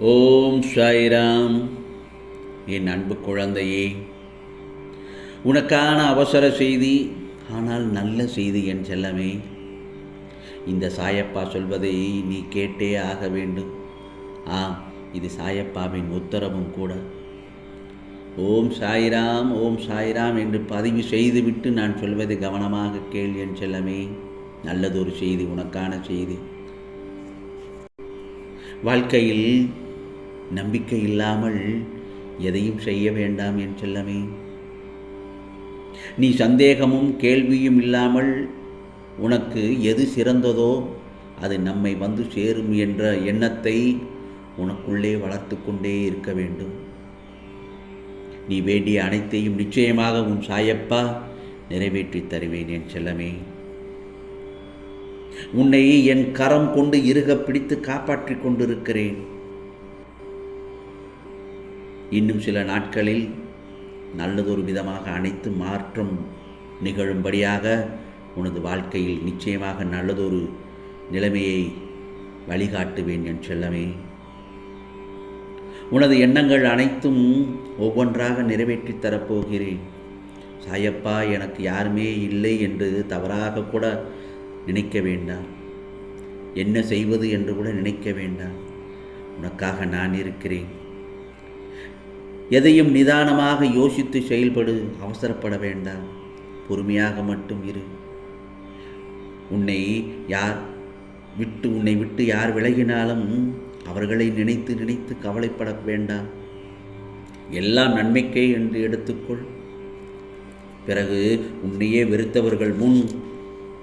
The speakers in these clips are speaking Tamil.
ஓம் சாய்ராம். என் அன்பு குழந்தையே உனக்கான அவசர செய்தி ஆனால் நல்ல செய்தி என் செல்லமே. இந்த சாயப்பா சொல்வதை நீ கேட்டே ஆக வேண்டும். ஆம் இது சாயப்பாவின் உத்தரவும் கூட. ஓம் சாய்ராம் ஓம் சாய்ராம் என்று பதிவு செய்துவிட்டு நான் சொல்வதை கவனமாக கேள் என் செல்லமே. நல்லதொரு செய்தி உனக்கான செய்தி. வாழ்க்கையில் நம்பிக்கை இல்லாமல் எதையும் செய்ய வேண்டாம் என் செல்லமே. நீ சந்தேகமும் கேள்வியும் இல்லாமல் உனக்கு எது சிறந்ததோ அது நம்மை வந்து சேரும் என்ற எண்ணத்தை உனக்குள்ளே வளர்த்து கொண்டே இருக்க வேண்டும். நீ வேண்டிய அனைத்தையும் நிச்சயமாக உன் சாயப்பா நிறைவேற்றித் தருவேன் என் செல்லமே. உன்னை என் கரம் கொண்டு இருக பிடித்து காப்பாற்றிக் கொண்டிருக்கிறேன். இன்னும் சில நாட்களில் நல்லதொரு விதமாக அனைத்து மாற்றம் நிகழும்படியாக உனது வாழ்க்கையில் நிச்சயமாக நல்லதொரு நிலைமையை வழிகாட்டுவேன் என் செல்லமே. உனது எண்ணங்கள் அனைத்தும் ஒவ்வொன்றாக நிறைவேற்றித் தரப்போகிறேன். சாயப்பா எனக்கு யாருமே இல்லை என்று தவறாக கூட நினைக்க வேண்டாம். என்ன செய்வது என்று கூட நினைக்க வேண்டாம். உனக்காக நான் இருக்கிறேன். எதையும் நிதானமாக யோசித்து செயல்படு அவசரப்பட வேண்டாம். பொறுமையாக மட்டும் இரு. உன்னை யார் விட்டு உன்னை விட்டு யார் விலகினாலும் அவர்களை நினைத்து நினைத்து கவலைப்பட வேண்டாம். எல்லாம் நன்மைக்கே என்று எடுத்துக்கொள். பிறகு உன்னையே வெறுத்தவர்கள் முன்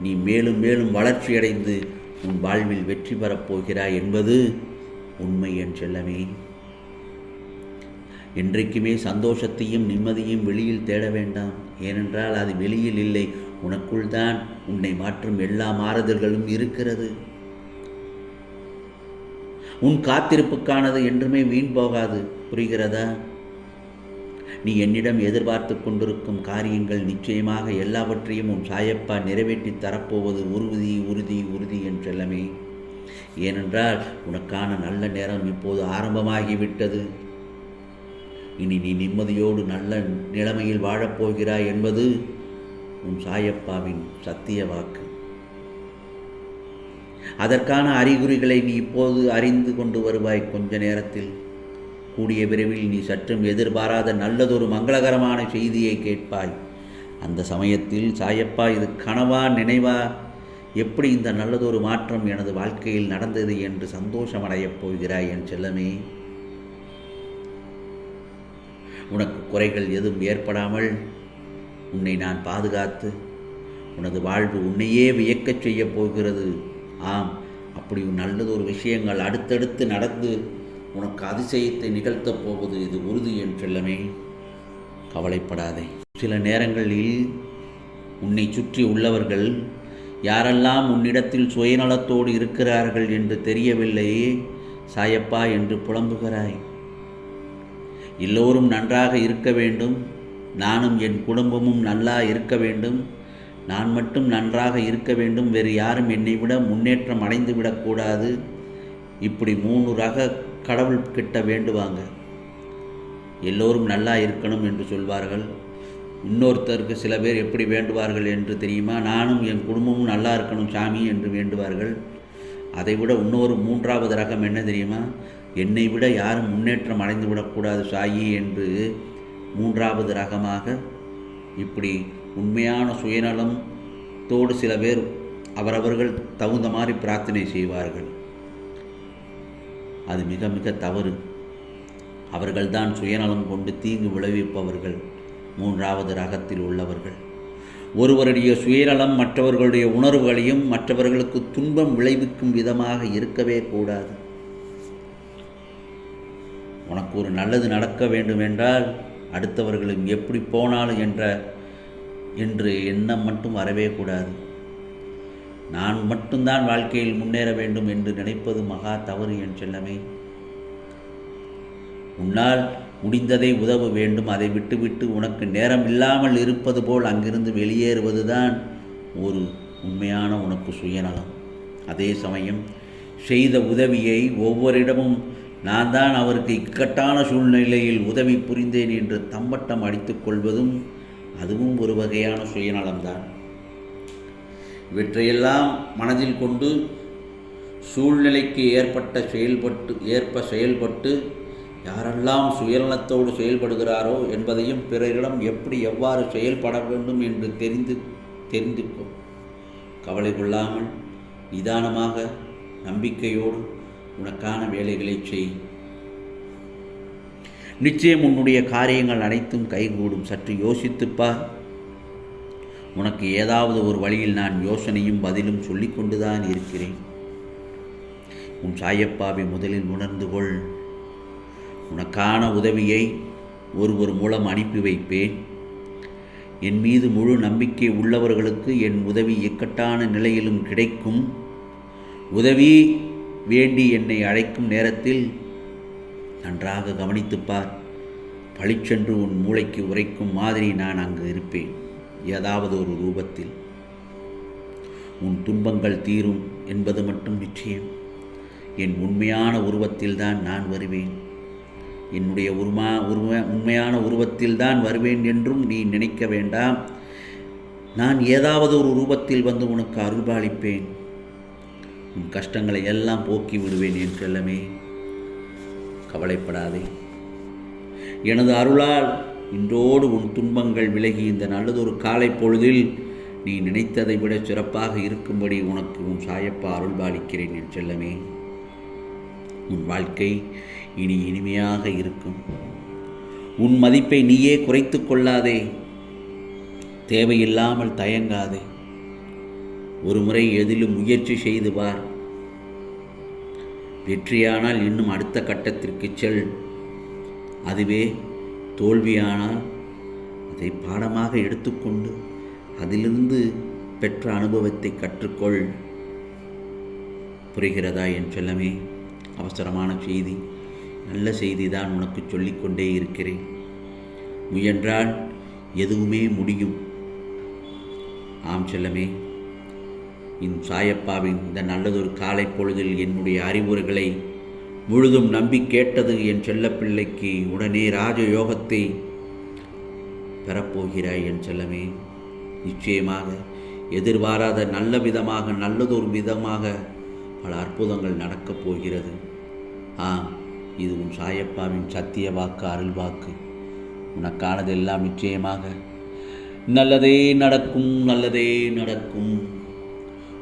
நீ மேலும் மேலும் வளர்ச்சியடைந்து உன் வாழ்வில் வெற்றி பெறப் போகிறாய் என்பது உண்மை என் செல்லமே. என்றைக்குமே சந்தோஷத்தையும் நிம்மதியும் வெளியில் தேட வேண்டாம். ஏனென்றால் அது வெளியில் இல்லை உனக்குள் தான் உன்னை மாற்றும் எல்லா மாறுதல்களும் இருக்கிறது. உன் காத்திருப்புக்கானது என்றுமே வீண் போகாது புரிகிறதா? நீ என்னிடம் எதிர்பார்த்து கொண்டிருக்கும் காரியங்கள் நிச்சயமாக எல்லாவற்றையும் உன் சாயப்பா நிறைவேற்றி தரப்போவது உறுதி உறுதி உறுதி என்றெல்லாமே. ஏனென்றால் உனக்கான நல்ல நேரம் இப்போது ஆரம்பமாகிவிட்டது. இனி நீ நிம்மதியோடு நல்ல நிலைமையில் வாழப்போகிறாய் என்பது உன் சாயப்பாவின் சத்திய வாக்கு. அதற்கான அறிகுறிகளை நீ இப்போது அறிந்து கொண்டு வருவாய் கொஞ்ச நேரத்தில். கூடிய விரைவில் நீ சற்றும் எதிர்பாராத நல்லதொரு மங்களகரமான செய்தியை கேட்பாய். அந்த சமயத்தில் சாயப்பா இது கனவா நினைவா? எப்படி இந்த நல்லதொரு மாற்றம் எனது வாழ்க்கையில் நடந்தது என்று சந்தோஷமடையப் போகிறாய் என் செல்லமே? உனக்கு குறைகள் எதுவும் ஏற்படாமல் உன்னை நான் பாதுகாத்து உனது வாழ்வு உன்னையே வியக்கச் செய்யப் போகிறது. ஆம் அப்படி நல்லதொரு விஷயங்கள் அடுத்தடுத்து நடந்து உனக்கு அதிசயத்தை நிகழ்த்தப் போவது இது உறுதி என்றெல்லமே கவலைப்படாதே. சில நேரங்களில் உன்னை சுற்றி உள்ளவர்கள் யாரெல்லாம் உன்னிடத்தில் சுயநலத்தோடு இருக்கிறார்கள் என்று தெரியவில்லையே சாயப்பா என்று புலம்புகிறாய். எல்லோரும் நன்றாக இருக்க வேண்டும். நானும் என் குடும்பமும் நல்லா இருக்க வேண்டும். நான் மட்டும் நன்றாக இருக்க வேண்டும். வேறு யாரும் என்னை விட முன்னேற்றம் அடைந்து விடக்கூடாது இப்படி மூணு ரக கடவுள் கிட்ட வேண்டுவாங்க. எல்லோரும் நல்லா இருக்கணும் என்று சொல்வார்கள். இன்னொருத்தருக்கு சில பேர் எப்படி வேண்டுவார்கள் என்று தெரியுமா? நானும் என் குடும்பமும் நல்லா இருக்கணும் சாமி என்று வேண்டுவார்கள். அதைவிட இன்னொரு மூன்றாவது ரகம் என்ன தெரியுமா? என்னை விட யாரும் முன்னேற்றம் அடைந்து விடக்கூடாது சாயி என்று மூன்றாவது ரகமாக இப்படி உண்மையான சுயநலம் தோடு சில பேர் அவரவர்கள் தகுந்த மாதிரி பிரார்த்தனை செய்வார்கள். அது மிக மிக தவறு. அவர்கள்தான் சுயநலம் கொண்டு தீங்கு விளைவிப்பவர்கள் மூன்றாவது ரகத்தில் உள்ளவர்கள். ஒருவருடைய சுயநலம் மற்றவர்களுடைய உணர்வுகளையும் மற்றவர்களுக்கு துன்பம் விளைவிக்கும் விதமாக இருக்கவே கூடாது. உனக்கு ஒரு நல்லது நடக்க வேண்டுமென்றால் அடுத்தவர்களும் எப்படி போனாலும் என்ற என்று எண்ணம் மட்டும் வரவே கூடாது. நான் மட்டும்தான் வாழ்க்கையில் முன்னேற வேண்டும் என்று நினைப்பது மகா தவறு என் செல்லமே. உன்னால் முடிந்ததை உதவ வேண்டும். அதை விட்டுவிட்டு உனக்கு நேரம் இல்லாமல் இருப்பது போல் அங்கிருந்து வெளியேறுவதுதான் ஒரு உண்மையான உனக்கு சுயநலம். அதே சமயம் செய்த உதவியை ஒவ்வொரு இடமும் நான் தான் அவருக்கு இக்கட்டான சூழ்நிலையில் உதவி புரிந்தேன் என்று தம்பட்டம் அடித்துக் கொள்வதும் அதுவும் ஒரு வகையான சுயநலம்தான். இவற்றையெல்லாம் மனதில் கொண்டு சூழ்நிலைக்கு ஏற்பட்ட செயல்பட்டு ஏற்ப செயல்பட்டு யாரெல்லாம் சுயநலத்தோடு செயல்படுகிறாரோ என்பதையும் பிறரிடம் எப்படி எவ்வாறு செயல்பட வேண்டும் என்று தெரிந்து தெரிந்து கவலை கொள்ளாமல் நிதானமாக நம்பிக்கையோடு உனக்கான வேலைகளை செய். நிச்சயம் உன்னுடைய காரியங்கள் அனைத்தும் கைகூடும். சற்று யோசித்துப்பா. உனக்கு ஏதாவது ஒரு வழியில் நான் யோசனையும் பதிலும் சொல்லிக் கொண்டுதான் இருக்கிறேன். உன் சாயப்பாவை முதலில் உணர்ந்து கொள். உனக்கான உதவியை ஒருவர் மூலம் அனுப்பி வைப்பேன். என் மீது முழு நம்பிக்கை உள்ளவர்களுக்கு என் உதவி இக்கட்டான நிலையிலும் கிடைக்கும். உதவி வேண்டி என்னை அழைக்கும் நேரத்தில் நன்றாக கவனித்துப் பார் பளிச்சென்று உன் மூளைக்கு உரைக்கும் மாதிரி நான் அங்கு இருப்பேன் ஏதாவது ஒரு ரூபத்தில். உன் துன்பங்கள் தீரும் என்பது மட்டும் நிச்சயம். என் உண்மையான உருவத்தில்தான் நான் வருவேன். என்னுடைய உருமா உருவ உண்மையான உருவத்தில்தான் வருவேன் என்றும் நீ நினைக்க வேண்டாம். நான் ஏதாவது ஒரு ரூபத்தில் வந்து உனக்கு அருள்பாலிப்பேன். உன் கஷ்டங்களை எல்லாம் போக்கி விடுவேன் என் செல்லமே. கவலைப்படாதே. எனது அருளால் இன்றோடு உன் துன்பங்கள் விலகி இந்த நல்லதொரு காலை பொழுதில் நீ நினைத்ததை விட சிறப்பாக இருக்கும்படி உனக்கு உன் சாயப்பா அருள்பாலிக்கிறேன் என் செல்லமே. உன் வாழ்க்கை இனி இனிமையாக இருக்கும். உன் மதிப்பை நீயே குறைத்து கொள்ளாதே. தேவையில்லாமல் தயங்காதே. ஒரு முறை எதிலும் முயற்சி செய்து பார். வெற்றியானால் இன்னும் அடுத்த கட்டத்திற்கு செல். அதுவே தோல்வியானால் அதை பாடமாக எடுத்துக்கொண்டு அதிலிருந்து பெற்ற அனுபவத்தை கற்றுக்கொள். புரிகிறதா என் செல்லமே? அவசரமான செய்தி. நல்ல செய்தி தான் உனக்கு சொல்லிக்கொண்டே இருக்கிறேன். முயன்றால் எதுவுமே முடியும். ஆம் செல்லமே. என் சாயப்பாவின் இந்த நல்லதொரு காலை பொழுதில் என்னுடைய அறிவுரைகளை முழுதும் நம்பி கேட்டது என் செல்லப்பிள்ளைக்கு உடனே ராஜயோகத்தை பெறப்போகிறாய் என் செல்லமே. நிச்சயமாக எதிர்பாராத நல்ல விதமாக நல்லதொரு விதமாக பல அற்புதங்கள் நடக்கப் போகிறது. ஆம் இது உன் சாயப்பாவின் சத்திய வாக்கு அருள் வாக்கு. உனக்கானதெல்லாம் நிச்சயமாக நல்லதே நடக்கும் நல்லதே நடக்கும்.